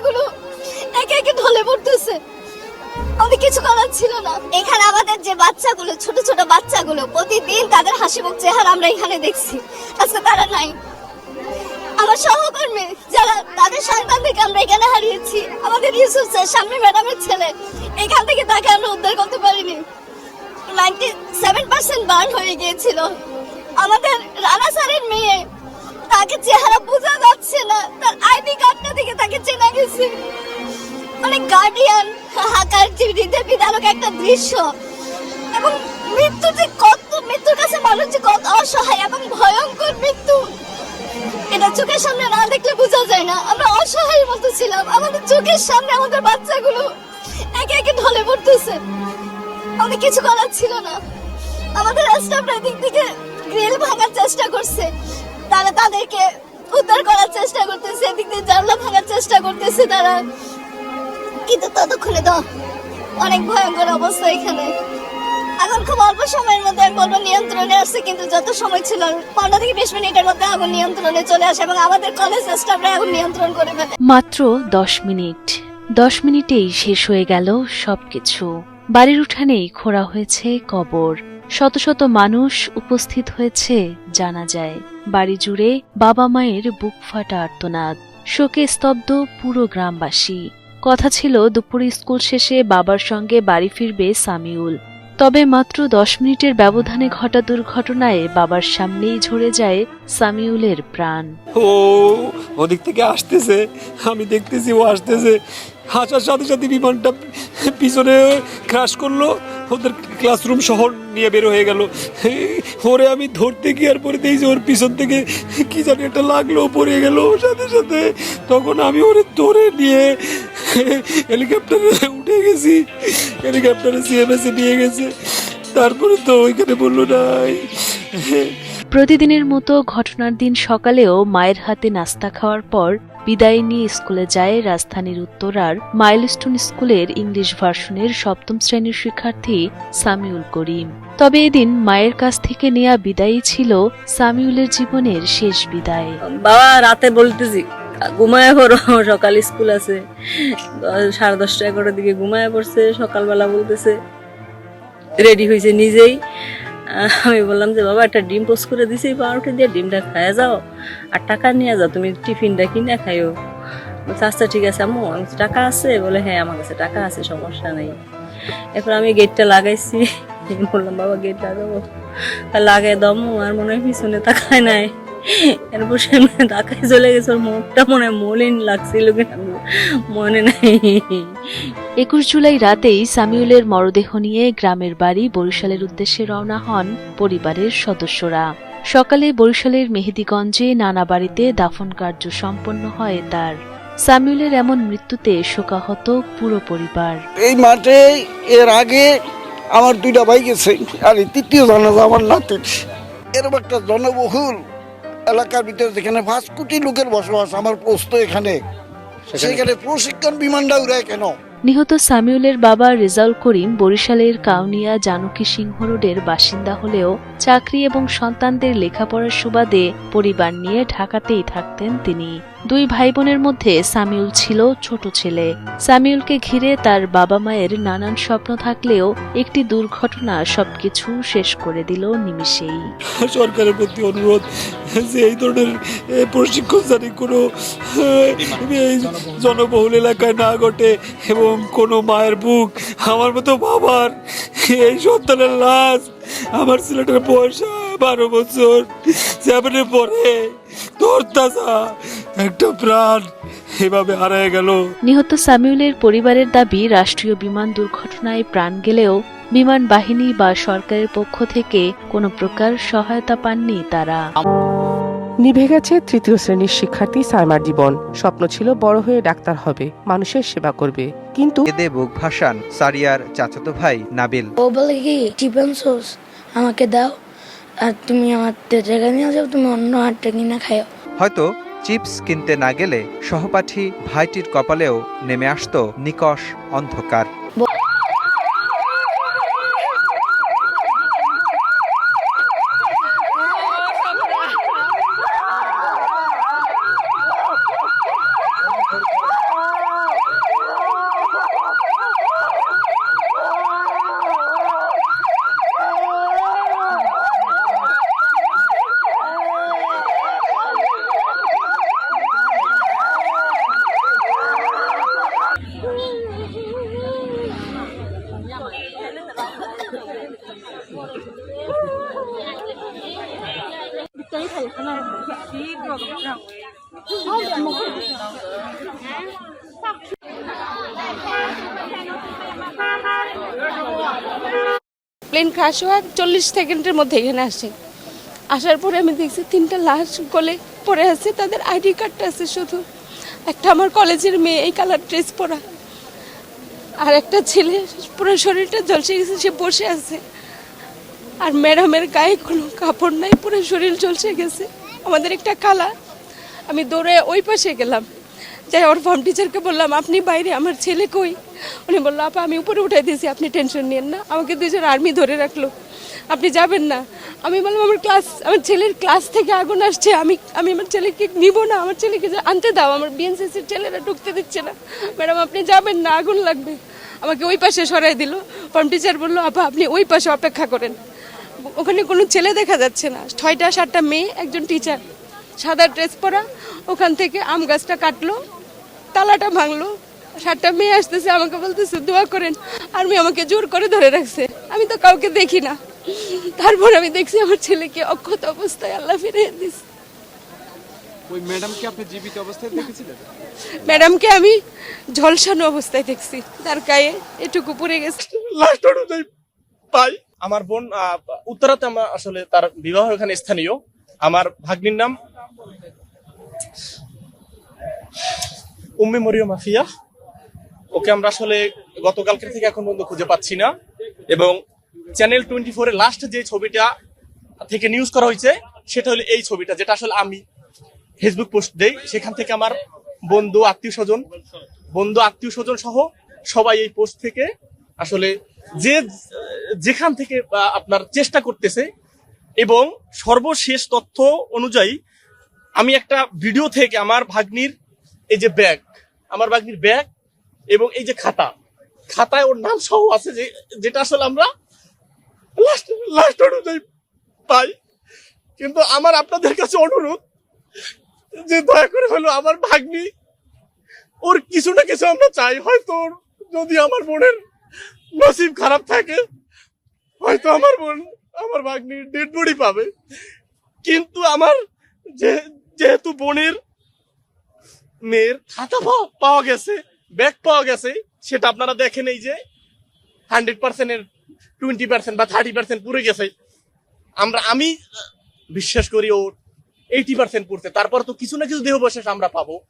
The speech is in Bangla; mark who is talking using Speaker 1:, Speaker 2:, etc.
Speaker 1: বাচ্চাগুলো একে একে ঢলে পড়তেছে। আমাদের কিছু করার ছিল না। এখানে আমাদের যে বাচ্চাগুলো, ছোট ছোট বাচ্চাগুলো, প্রতিদিন তাদের হাসি মুখ চেহারা আমরা এখানে দেখছি। আজকে তারা নাই। আমার সহকর্মী যারা তাদের সন্তানদেরকে আমরা এখানে হারিয়েছি, আমাদের ইউসুফ স্যার, সামনে ম্যাডামের ছেলে, এখান থেকে তাকে আমরা উদ্ধার করতে পারিনি। নাইনটি সেভেন পার্সেন্ট বার্ন হয়ে গিয়েছিল। আমাদের রানা স্যারের মেয়ে তাকে চেহারা বোঝা যাচ্ছে না। তার আইডি কার্ডটা থেকে তাকে চেনা গেছে। মানে গার্ডিয়ান হাকার যে হৃদয় বিদারক একটা দৃশ্য। এবং মৃত্যু যে কত, মৃত্যুর কাছে মানুষ যে কত অসহায় এবং ভয়ঙ্কর মৃত্যু, এটা চোখের সামনে না দেখলে বোঝা যায় না। আমরা অসহায়ের মতো ছিলাম। আমাদের চোখের সামনে আমাদের বাচ্চাগুলো একে একে ঢলে পড়তেছে। আমাদের কিছু করার ছিল না। আমাদের স্টাফরা দিক থেকে গ্রিল ভাঙার চেষ্টা করছে। তারা তাদেরকে উদ্ধার করার চেষ্টা করতেছে, এদিক দিয়ে জানলা ভাঙার চেষ্টা করতেছে তারা। কিন্তু ততক্ষণে তো অনেক ভয়ঙ্কর অবস্থা এখানে। এখন খুব অল্প সময়ের মধ্যে বলব নিয়ন্ত্রণে আসছে, কিন্তু যত সময় ছিল, পনেরো থেকে বিশ মিনিটের মধ্যে আগুন নিয়ন্ত্রণে চলে আসে এবং আমাদের কলেজ স্টাফরা এখন নিয়ন্ত্রণ করে ফেলে।
Speaker 2: মাত্র দশ মিনিট। দশ মিনিটেই শেষ হয়ে গেল সবকিছু। বাড়ির উঠানেই খোঁড়া হয়েছে কবর। শত শত মানুষ উপস্থিত হয়েছে, জানা যায়। বাড়ি জুড়ে বাবা মায়ের বুক ফাটা আর্তনাদ। শোকে স্তব্ধ পুরো গ্রামবাসী। কথা ছিল, দুপুরে স্কুল শেষে বাবার সঙ্গে বাড়ি ফিরবে সামিউল। তবে মাত্র দশ মিনিটের ব্যবধানে ঘটা দুর্ঘটনায় বাবার সামনেই ঝরে যায় সামিউলের প্রাণ।
Speaker 3: ও, ওদিক থেকে আসতেছে। আমি দেখতেছি ও আসতেছে। আসার সাথে সাথে বিমানটা পিছনে ক্রাশ করল। ওদের ক্লাসরুম শহর নিয়ে বের হয়ে গেল। ওরে, আমি ধরতে গিয়ে আর পরে দেখছি ওর পিছন থেকে কি জানি একটা লাগল, পড়ে গেল সাথে সাথে। তখন আমি ওরে ধরে নিয়ে হেলিকপ্টারে উঠে গেছি। হেলিকপ্টারে সিএমএস নিয়ে গেছে। তারপরে তো ওইখানে বলল, নাই।
Speaker 2: প্রতিদিনের মতো ঘটনার দিন সকালেও মায়ের হাতে নাস্তা খাওয়ার পর বিদায় নিয়ে স্কুলে যায় রাজধানীর উত্তরার মাইলস্টোন স্কুলের ইংলিশ ভার্সনের সপ্তম শ্রেণির শিক্ষার্থী সামিউল করিম। তবে এদিন মায়ের কাছ থেকে নেয়া বিদায়ই ছিল সামিউলের জীবনের শেষ বিদায়।
Speaker 4: বাবা, রাতে বলতেছি, ঘুমায় পড়ো, সকাল স্কুল আছে। সাড়ে দশটা এগারোটার দিকে ঘুমায় পড়ছে, সকালবেলা বলতেছে, রেডি হয়েছে নিজেই। আমি বললাম যে, বাবা, একটা ডিম পোস্ট করে দিছি, পাউরুটি দিয়ে ডিমটা খাওয়া যাও আর টাকা নিয়ে যাও, তুমি টিফিনটা কিনে খাইও। আচ্ছা ঠিক আছে, আম্মু আমি টাকা আছে? বলে হ্যাঁ আমার কাছে টাকা আছে, সমস্যা নেই। এরপর আমি গেটটা লাগাইছি। বললাম, বাবা গেট লাগাবো। লাগাই দমু আর মনে হয় পিছনে তাকায় নাই। এরপর সে তাকায় চলে গেছে ওর মুখটা মনে হয় মলিন লাগছিল মনে নাই।
Speaker 2: একুশ জুলাই রাতেই সামিউলের মরদেহ নিয়ে গ্রামের বাড়ি বরিশালের উদ্দেশ্যে রওনা হন পরিবারের সদস্যরা। সকালে বরিশালের মেহেদিগঞ্জে নানা বাড়িতে দাফন কার্য সম্পন্ন হয় তার। সামিউলের এমন মৃত্যুতে শোকাহত পুরো পরিবার।
Speaker 5: এই মাঠে এর আগে আমার দুইটা ভাই গেছে আর তৃতীয় জানাজা আমার নাতির। এরকম একটা জনবহুল এলাকার ভিতরে যেখানে পাঁচ কোটি লোকের বসবাস আমার পোস্ত এখানে। সেখানে প্রশিক্ষণ বিমানটা উড়ায় কেন?
Speaker 2: নিহত সামিউলের বাবা রেজাউল করিম বরিশালের কাউনিয়া জানকী সিংহ রোডের বাসিন্দা হলেও চাকরি এবং সন্তানদের লেখাপড়ার সুবাদে পরিবার নিয়ে ঢাকাতেই থাকতেন তিনি। দুই ভাই বোনের মধ্যে সামিউল ছিল ছোট ছেলে। সামিউলকে ঘিরে তার বাবা মায়ের নানান স্বপ্ন থাকলেও একটি দুর্ঘটনা সবকিছু শেষ করে দিল নিমিষেই।
Speaker 3: সরকারের প্রতি অনুরোধ যে এই ধরনের প্রশিক্ষণ জানি কোনো জনবহুল এলাকায় না ঘটে এবং কোনো মায়ের বুক আমার মতো বাবার, এই সন্তানের লাশ আমার ছেলেটার বয়স বারো বছর। সেভেনের পরে ধরতাসা একটা প্রাণ এভাবে হারায় গেল।
Speaker 2: নিহত সামিউলের পরিবারের দাবি রাষ্ট্রীয় বিমান দুর্ঘটনায় প্রাণ গেলেও বিমান বাহিনী বা সরকারের পক্ষ থেকে কোনো প্রকার সহায়তা পাননি তারা।
Speaker 6: নিভে গেছে তৃতীয় শ্রেণির শিক্ষার্থী সাইমার জীবন। স্বপ্ন ছিল বড় হয়ে ডাক্তার হবে মানুষের সেবা করবে। কিন্তু
Speaker 7: এদে বুক ভাসান সারিয়ার চাচাতো ভাই নাবিল।
Speaker 8: ও বলে কি চিকেন সস আমাকে দাও। আর তুমি আমার জায়গা নিয়ে যাও তুমি অন্য হাটটা কিনে খাও
Speaker 7: হয়তো চিপস কিনতে না গেলে সহপাঠী ভাইটির কপালেও নেমে আসত নিকষ অন্ধকার।
Speaker 9: প্লেন ক্রাশ হওয়ার চল্লিশ সেকেন্ডের মধ্যে এখানে আসে। আসার পরে আমি দেখছি তিনটা লাশ গলে পড়ে আছে, তাদের আইডি কার্ডটা আছে শুধু। একটা আমার কলেজের মেয়ে, এই কালার ড্রেস পরা। আর একটা ছেলে, পুরো শরীরটা জলসে গেছে সে বসে আছে। আর ম্যাডামের গায়ে কোনো কাপড় নাই, পুরো শরীর জলসে গেছে। আমাদের একটা কালা আমি দৌড়ে ওই পাশে গেলাম। যাই, ওর ফর্ম টিচারকে বললাম, আপনি বাইরে, আমার ছেলে কই? উনি বলল, আপা, আমি উপরে উঠাই দিয়েছি, আপনি টেনশন নিয়েন না, আমাকে দুজন আর্মি ধরে রাখল। আপনি যাবেন না। আমি বললাম, আমার ক্লাস আমার ছেলের ক্লাস থেকে আগুন আসছে, আমি আমি আমার ছেলেকে নিব না, আমার ছেলেকে আনতে দাও, আমার বিএনসিসির ছেলেরা ঢুকতে দিচ্ছে না। ম্যাডাম, আপনি যাবেন না, আগুন লাগবে। আমাকে ওই পাশে সরাই দিল। ফর্ম টিচার বলল, আপা, আপনি ওই পাশে অপেক্ষা করেন। ওখানে কোনো ছেলে দেখা যাচ্ছে না। ছয়টা সাতটা মেয়ে একজন টিচার সাদা ড্রেস পরা ওখান থেকে আম গাছটা কাটলো তালাটা ভাঙলো সাতটা মেয়ে আসতেছে আমাকে বলতেছে দোয়া করেন আর্মি আমাকে জোর করে ধরে রাখছে। আমি তো কাউকে দেখি না। তারপর আমি দেখছি আমার ছেলেকে অক্ষত অবস্থায় আল্লাহ ফিরে দিচ্ছে
Speaker 3: ওই ম্যাডামকে আপনি জীবিত অবস্থায় দেখেছিলেন?
Speaker 9: ম্যাডামকে আমি ঝলসানো অবস্থায় দেখছি। তার গায়ে এটুকু পড়ে গেছে।
Speaker 10: লাস্ট অনুযায়ী পাই আমার বোন উত্তরাতে আমার আসলে তার বিবাহ এখানে স্থানীয়। আমার ভাগ্নির নাম উম্মে মরিয়ম মাফিয়া ওকে আমরা আসলে গতকালকে থেকে এখন পর্যন্ত খুঁজে পাচ্ছি না। এবং চ্যানেল টোয়েন্টি ফোরে লাস্ট যে ছবিটা থেকে নিউজ করা হয়েছে, সেটা হলো এই ছবিটা, যেটা আসলে আমি ফেসবুক পোস্ট দেই। সেখান থেকে আমার বন্ধু, আত্মীয় স্বজন, বন্ধু, আত্মীয় স্বজন সহ সবাই এই পোস্ট থেকে আসলে যে যেখান থেকে আপনার চেষ্টা করতেছে এবং সর্বশেষ তথ্য অনুযায়ী আমি একটা ভিডিও থেকে আমার ভাগ্নির এই যে ব্যাগ, আমার ভাগ্নির ব্যাগ এবং এই যে খাতা, খাতায় ওর নাম সহ আছে যে, যেটা আসলে আমরা লাস্ট লাস্ট অনুযায়ী পাই। কিন্তু আমার আপনাদের কাছে অনুরোধ যে দয়া করে হলো আমার ভাগ্নি, ওর কিছু না কিছু আমরা চাই। হয়তো যদি আমার বোনের নসিব খারাপ থাকে হয়তো আমার বোন, আমার ভাগ্নি ডেড বডি পাবে। কিন্তু আমার যেহেতু বোনের মেয়ের খাতা পাওয়া- গেছে ব্যাগ পাওয়া গেছে, সেটা আপনারা দেখেন এই যে হান্ড্রেড পার্সেন্টের টোয়েন্টি পার্সেন্ট বা থার্টি পার্সেন্ট পুড়ে গেছে। আমরা, আমি বিশ্বাস করি ওর এইটি পার্সেন্ট পড়ছে। তারপর তো কিছু না কিছু দেহবশেষ আমরা পাবো।